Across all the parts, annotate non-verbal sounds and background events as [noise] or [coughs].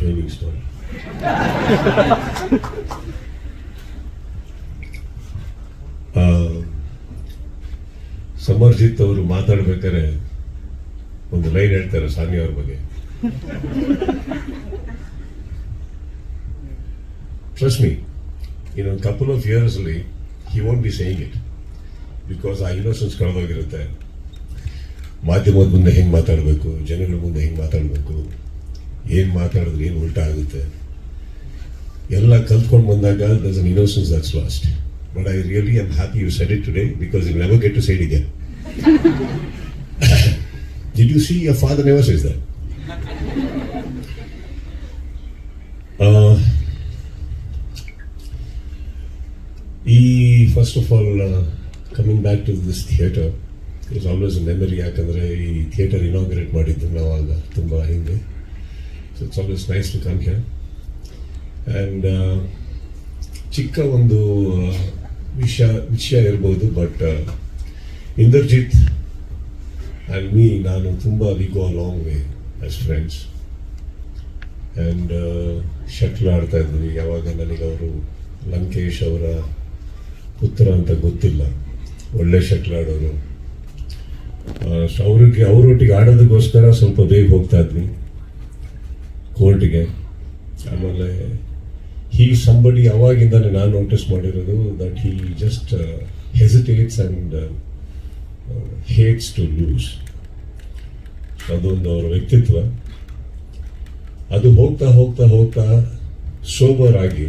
Shining star [laughs] Samarjit ಅವರು ಮಾತಾಡ್ಬೇಕಾದ್ರೆ ಒಂದು ಲೈನ್ ಹೇಳ್ತಾರೆ ಸಾನಿ ಅವ್ರ ಬಗ್ಗೆ. ಟ್ರಸ್ಟ್ ಮೀ ಇನ್ ಒಂದು ಕಪಲ್ ಆಫ್ ಇಯರ್ಸ್ ಅಲ್ಲಿ he want be saying it because ಆ ಇನ್ನೋಸೆನ್ಸ್ ಕಳೆದೋಗಿರುತ್ತೆ. ಮಾಧ್ಯಮದ ಮುಂದೆ ಹೆಂಗೆ ಮಾತಾಡಬೇಕು ಜನಗಳ ಮುಂದೆ ಹೆಂಗೆ ಮಾತಾಡಬೇಕು ಏನು ಮಾತಾಡಿದ್ರೆ, ಏನು ಉಲ್ಟಾ ಆಗುತ್ತೆ? ಎಲ್ಲ ಕಲ್ತ್ಕೊಂಡು ಬಂದಾಗ thus an innocence that's lost but I really am happy you said it today because you never get to side ಇಗೆ did you see your father never says that ಈ first of all coming back to this theatre is always memory ಯಾಕಂದರೆ ಈ theatre inaugurate ಮಾಡಿದ್ದು ನಾವು ಆಗ ತುಂಬ ಹಿಂದೆ. It's always nice to come here and ಚಿಕ್ಕ ಒಂದು uh, ವಿಷಯ ವಿಷಯ ಇರ್ಬೋದು ಬಟ್ ಇಂದರ್ಜಿತ್ ಆ್ಯಂಡ್ ಮೀ ನಾನು ತುಂಬ we go long way as friends and shuttle uh, ಆಡ್ತಾ ಇದ್ವಿ. ಯಾವಾಗ ನನಗೆ ಅವರು ಲಂಕೇಶ್ ಅವರ ಪುತ್ರ ಅಂತ ಗೊತ್ತಿಲ್ಲ. ಒಳ್ಳೆ ಶಟ್ಲ್ ಆಡೋರು. ಅವ್ರಿಗೆ ಅವರೊಟ್ಟಿಗೆ ಆಡೋದಕ್ಕೋಸ್ಕರ ಸ್ವಲ್ಪ ಬೇಗ ಹೋಗ್ತಾ ಇದ್ವಿ. ಕೋರ್ಟಿಗೆ. ಆಮೇಲೆ ಹೀ ಸಂಬಡಿ ಅವಾಗಿಂದಾನೆ ನಾನು ನೋಟಿಸ್ ಮಾಡಿರೋದು that he just hesitates and hates to lose ಅದೊಂದು ಅವರ ವ್ಯಕ್ತಿತ್ವ. ಅದು ಹೋಗ್ತಾ ಹೋಗ್ತಾ ಹೋಗ್ತಾ ಸೋಬರ್ ಆಗಿ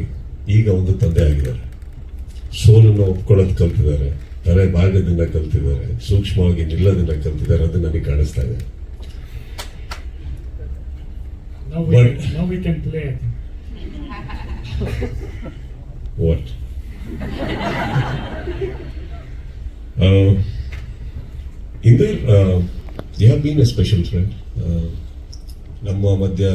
ಈಗ ಒಂದು ತಂದೆ ಆಗಿದ್ದಾರೆ. ಸೋಲನ್ನು ಒಪ್ಕೊಳ್ಳೋದು ಕಲ್ತಿದ್ದಾರೆ. ತಲೆ ಭಾಗದಿಂದ ಕಲ್ತಿದ್ದಾರೆ. ಸೂಕ್ಷ್ಮವಾಗಿ ನಿಲ್ಲೋದನ್ನ ಕಲ್ತಿದ್ದಾರೆ. ಅದು ನನಗೆ ಕಾಣಿಸ್ತಾ ಇದೆ. Now we, But- can, now we can play. I think. What? uh, in there, uh, you have been a special friend. Uh, ನಮ್ಮ ಮಧ್ಯ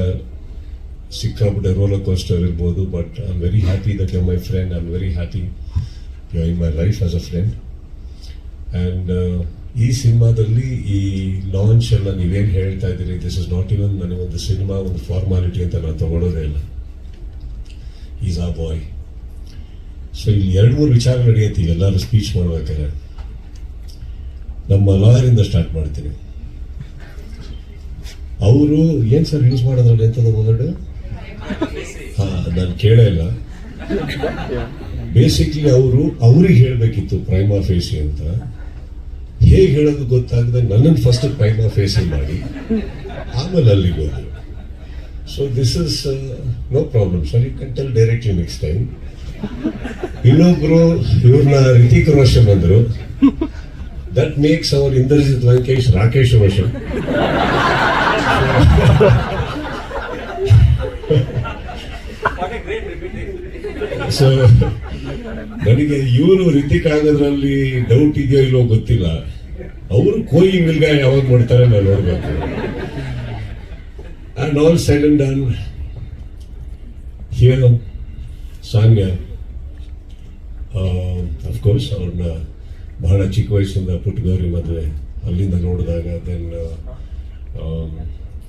ಸಿಕ್ಕಾಪಟ್ಟೆ ರೋಲರ್ ಕೋಸ್ಟರ್ ಇರ್ಬೋದು but I am very happy that you my friend I am very happy you in my life as a friend and uh, ಈ ಸಿನಿಮಾದಲ್ಲಿ ಈ launch ಎಲ್ಲ ನೀವೇನು ಹೇಳ್ತಾ ಇದ್ದೀರಿ? ದಿಸ್ ಇಸ್ ನಾಟ್ ಇವನ್ ಒಂದು ಸಿನಿಮಾ, ಒಂದು ಫಾರ್ಮಾಲಿಟಿ ಅಂತ ನಾನು ತಗೊಳ್ಳೋದೇ ಇಲ್ಲ. ಈಸ್ ಆ ಬಾಯ್ ಸೊ ಇಲ್ಲಿ ಎರಡು ಮೂರು ವಿಚಾರ ನಡೆಯುತ್ತೆ ಎಲ್ಲರೂ ಸ್ಪೀಚ್ ಮಾಡ್ಬೇಕಾದ್ರೆ. ನಮ್ಮ ಲಾಯರಿಂದ ಸ್ಟಾರ್ಟ್ ಮಾಡ್ತೀನಿ. ಅವರು, ಏನು ಸರ್ ಯೂಸ್ ಮಾಡೋದ್ರಲ್ಲಿ ಎಂಥದ್ದು ಮೊದಲು? ಹಾಂ, ನಾನು ಕೇಳೇ ಇಲ್ಲ. ಬೇಸಿಕ್ಲಿ ಅವರು, ಅವ್ರಿಗೆ ಹೇಳಬೇಕಿತ್ತು ಪ್ರೈಮಾ ಫೇಸಿ ಅಂತ. ಹೇಗೆ ಹೇಳೋದು ಗೊತ್ತಾಗದೆ ನನ್ನನ್ನು ಫಸ್ಟ್ ಪೈನ ಫೇಸ್ ಮಾಡಿ, ಆಮೇಲೆ ಅಲ್ಲಿಗೆ ಹೋದರು so this is no problem sir you can tell directly next time ಇನ್ನೊಬ್ರು ಇವ್ರನ್ನ ರಿತಿಕ್ ರೋಷನ್ ಬಂದರು. That makes our Indrajit Lankesh Rakesh Roshan. So ನನಗೆ ಇವರು ರಿತಿಕ್ ಆಗೋದ್ರಲ್ಲಿ ಡೌಟ್ ಇದೆಯೋ ಇಲ್ಲೋ ಗೊತ್ತಿಲ್ಲ. ಅವರು ಕೋಯಿ ಮಿಲ್ಗ ಯಾವಾಗ ಮಾಡ್ತಾರೆ ನಾನು ನೋಡ್ಬೇಕು. And all side and done here song of course ಅವ್ರನ್ನ ಬಹಳ ಚಿಕ್ಕ ವಯಸ್ಸಿಂದ ಪುಟ್ಟಗೌರಿ ಮದುವೆ, ಅಲ್ಲಿಂದ ನೋಡಿದಾಗ ದೆನ್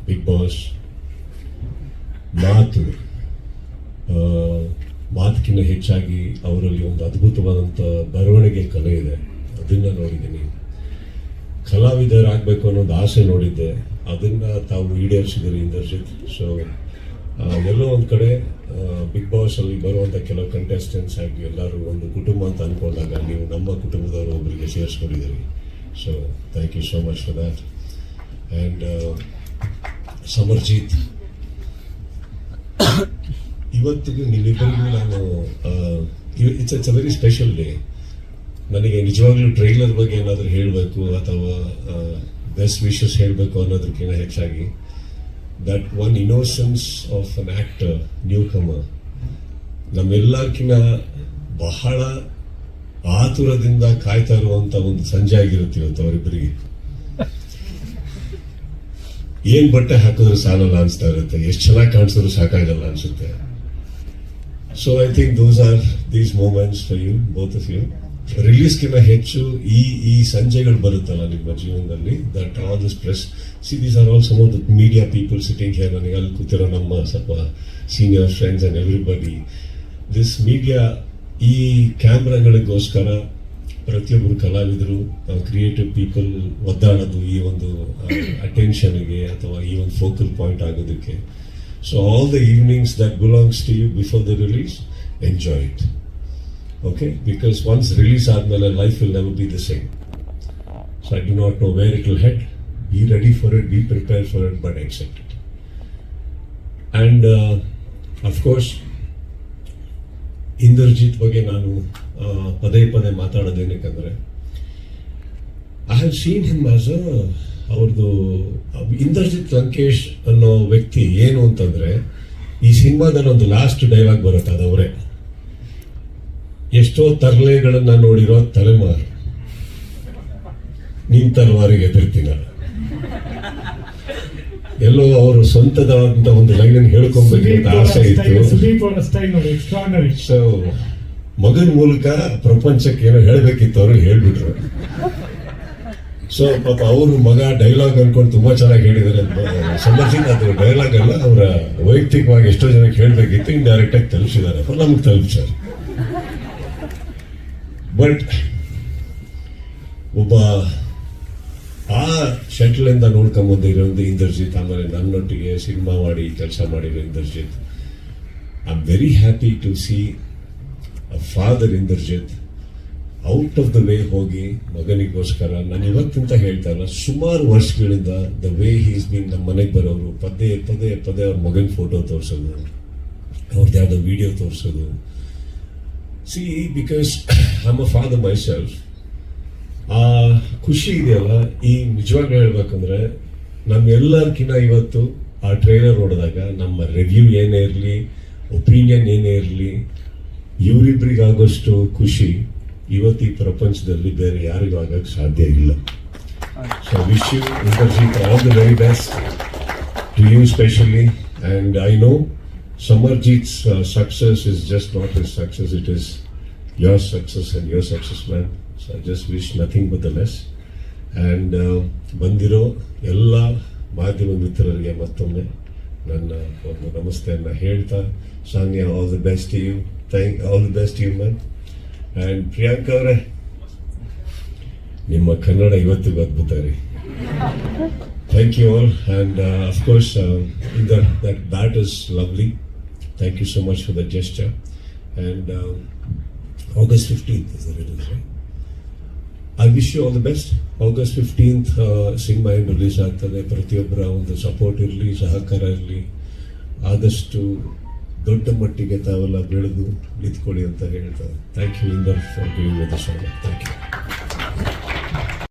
ಬಿಗ್ ಬಾಸ್ ಮಾತು ಮಾತಕ್ಕಿಂತ ಹೆಚ್ಚಾಗಿ ಅವರಲ್ಲಿ ಒಂದು ಅದ್ಭುತವಾದಂಥ ಬರವಣಿಗೆ ಕಲೆ ಇದೆ. ಅದನ್ನು ನೋಡಿದ್ದೀನಿ. ಕಲಾವಿದರಾಗಬೇಕು ಅನ್ನೋದು ಆಸೆ ನೋಡಿದ್ದೆ. ಅದನ್ನ ತಾವು ಈಡೇರಿಸಿದ್ದೀರಿ ಇಂದರ್ಜಿತ್ ಸೊ ಎಲ್ಲೋ ಒಂದು ಕಡೆ ಬಿಗ್ ಬಾಸ್ ಅಲ್ಲಿ ಬರುವಂಥ ಕೆಲವು ಕಂಟೆಸ್ಟೆಂಟ್ಸ್ ಆಗಿ ಎಲ್ಲರೂ ಒಂದು ಕುಟುಂಬ ಅಂತ ಅನ್ಕೊಂಡಾಗ ನೀವು ನಮ್ಮ ಕುಟುಂಬದವರು ಒಬ್ಬರಿಗೆ ಸೇರಿಸ್ಕೊಂಡಿದ್ದೀರಿ. So thank you so much for that and Samarjit. [coughs] ಇವತ್ತಿಗೂ ನಿಮ್ಮಿಬ್ಬರಿಗೂ ನಾನು it's it's a very special day ನನಗೆ ನಿಜವಾಗ್ಲೂ ಟ್ರೈಲರ್ ಬಗ್ಗೆ ಏನಾದರೂ ಹೇಳಬೇಕು ಅಥವಾ ಬೆಸ್ಟ್ ವಿಶಸ್ ಹೇಳಬೇಕು ಅನ್ನೋದಕ್ಕಿಂತ ಹೆಚ್ಚಾಗಿ that one innocence of an actor newcomer ನಮ್ಮೆಲ್ಲಕ್ಕಿಂತ ಬಹಳ ಆತುರದಿಂದ ಕಾಯ್ತಾ ಇರುವಂತ ಒಂದು ಸಂಜೆ ಆಗಿರುತ್ತೆ ಇವತ್ತು ಅವರಿಬ್ಬರಿಗೆ. ಏನ್ ಬಟ್ಟೆ ಹಾಕಿದ್ರು ಸಾಲಲ್ಲ ಅನಿಸ್ತಾ ಇರುತ್ತೆ, ಎಷ್ಟು ಚೆನ್ನಾಗಿ ಕಾಣಿಸಿದ್ರು ಸಾಕಾಗಲ್ಲ ಅನ್ಸುತ್ತೆ. So I think those are these moments for you both of you ರಿಲೀಸ್ಗಿಂತ ಹೆಚ್ಚು ಈ ಈ ಸಂಜೆಗಳು ಬರುತ್ತಲ್ಲ ನಿಮ್ಮ ಜೀವನದಲ್ಲಿ. That all this press see these are all some of the media people sitting here ನನಗೆ ಅಲ್ಲಿ ಕೂತಿರೋ ನಮ್ಮ ಸ್ವಲ್ಪ senior friends and everybody this media ಈ ಕ್ಯಾಮ್ರಾಗಳಿಗೋಸ್ಕರ ಪ್ರತಿಯೊಬ್ಬರು ಕಲಾವಿದರು ಕ್ರಿಯೇಟಿವ್ ಪೀಪಲ್ ಒದ್ದಾಡೋದು ಈ ಒಂದು ಅಟೆನ್ಷನ್ಗೆ ಅಥವಾ ಈ ಒಂದು ಫೋಕಲ್ ಪಾಯಿಂಟ್ ಆಗೋದಕ್ಕೆ. So all the evenings that belongs to you before the release enjoy it okay because once release ಆದ್ಮೇಲೆ never be the same so i do not know where it will head be ready for it be prepared for it but accept it and uh, of course Indrajit ಬಗ್ಗೆ ನಾನು ಪದೇ ಪದೇ ಮಾತಾಡೋದೇನಕ್ಕಂದ್ರೆ I have seen him as a ಅವ್ರದ್ದು ಇಂದರ್ಜಿತ್ ಲಂಕೇಶ್ ಅನ್ನೋ ವ್ಯಕ್ತಿ ಏನು ಅಂತಂದ್ರೆ ಈ ಸಿನಿಮಾದಲ್ಲಿ ಒಂದು ಲಾಸ್ಟ್ ಡೈಲಾಗ್ ಬರುತ್ತೆ ಅದವರೇ ಎಷ್ಟೋ ತರಲೆಗಳನ್ನ ನೋಡಿರೋ ತಲೆಮಾರು. ನಿನ್ ತಲವಾರಿಗೆ ಎದುರ್ತೀನ ಎಲ್ಲೋ ಅವರು ಸ್ವಂತದಾದಂತ ಒಂದು ಲೈನ್ ಹೇಳ್ಕೊಬೇಕು ಅಂತ ಆಸೆ ಇತ್ತು. ಸೊ ಮಗನ ಮೂಲಕ ಪ್ರಪಂಚಕ್ಕೆ ಏನೋ ಹೇಳ್ಬೇಕಿತ್ತು ಅವರು ಹೇಳ್ಬಿಟ್ರು. ಸೊ ಪಾಪ ಅವರು ಮಗ ಡೈಲಾಗ್ ಅನ್ಕೊಂಡು ತುಂಬಾ ಚೆನ್ನಾಗಿ ಹೇಳಿದ್ದಾರೆ ಸಮರ್ಜಿತ್ ಅದು ಡೈಲಾಗ್ ಅಲ್ಲ ಅವರ ವೈಯಕ್ತಿಕವಾಗಿ ಎಷ್ಟೋ ಜನಕ್ಕೆ ಹೇಳ್ಬೇಕಿತ್ತು ಇನ್ ಡೈರೆಕ್ಟ್ ಆಗಿ ತಲುಪಿಸಿದ್ದಾರೆ. ನಮ್ಗೆ ತಲುಪಿಸ್ತಾರೆ ಬಟ್ ಒಬ್ಬ ಆ ಶಟ್ಲ್ ಇಂದ ನೋಡ್ಕೊಂಡ್ ಬಂದಿರೋದು ಇಂದರ್ಜಿತ್ ಆಮೇಲೆ ನನ್ನೊಟ್ಟಿಗೆ ಸಿನಿಮಾ ಮಾಡಿ ಕೆಲಸ ಮಾಡಿರೋ Indrajit. I very happy to see a father Indrajit out of the way ಹೋಗಿ ಮಗನಿಗೋಸ್ಕರ. ನಾನು ಇವತ್ತಿಂತ ಹೇಳ್ತಾ ಇಲ್ಲ, ಸುಮಾರು ವರ್ಷಗಳಿಂದ ದ ವೇ ಹೀಸ್ ಬೀನ್ ನಮ್ಮ ಮನೆಗೆ ಬರೋರು, ಪದೇ ಪದೇ ಪದೇ ಅವ್ರ ಮಗನ ಫೋಟೋ ತೋರಿಸೋದು ಅವ್ರದ್ದು ಯಾವುದೋ ವಿಡಿಯೋ ತೋರಿಸೋದು. See because I'm a father myself ಆ ಖುಷಿ ಇದೆಯಲ್ಲ, ಈ ನಿಜವಾಗ್ಲೂ ಹೇಳ್ಬೇಕಂದ್ರೆ, ನಮ್ಮೆಲ್ಲರ್ಕಿನ್ನ ಇವತ್ತು ಆ ಟ್ರೈಲರ್ ನೋಡಿದಾಗ ನಮ್ಮ ರಿವ್ಯೂ ಏನೇ ಇರಲಿ ಒಪಿನಿಯನ್ ಏನೇ ಇರಲಿ, ಇವರಿಬ್ರಿಗಾಗೋಷ್ಟು ಖುಷಿ ಇವತ್ತು ಈ ಪ್ರಪಂಚದಲ್ಲಿ ಬೇರೆ ಯಾರಿಗೂ ಆಗಕ್ಕೆ ಸಾಧ್ಯ ಇಲ್ಲ. So wish you Indrajit all the very best to you specially and I know Samarjit's uh, success is just not his success, it is your success and your success, man. So I just wish nothing but the best. Mandiro, ಬಂದಿರೋ ಎಲ್ಲ ಮಾಧ್ಯಮ ಮಿತ್ರರಿಗೆ ಮತ್ತೊಮ್ಮೆ ನನ್ನ ಒಂದು ನಮಸ್ತೆಯನ್ನು ಹೇಳ್ತಾ Sanya all the best you thank all the best you man and Priyanka ಅವರೇ ನಿಮ್ಮ ಕನ್ನಡ ಇವತ್ತಿಗೂ ಅದ್ಭುತ ರೀ Thank you all, and uh, of course, uh, in Thank you so much for the gesture. And um, August fifteenth is the release, right? I wish you all the best. August fifteenth, ಸಿನಿಮಾ ಏನು release ಆಗ್ತದೆ ಪ್ರತಿಯೊಬ್ಬರ ಒಂದು support ಇರಲಿ ಸಹಕಾರ ಇರಲಿ ಆದಷ್ಟು ದೊಡ್ಡ ಮಟ್ಟಿಗೆ ತಾವೆಲ್ಲ ಬೆಳೆದು ನಿಂತ್ಕೊಳ್ಳಿ Thank you, thank for Inder for all. Thank you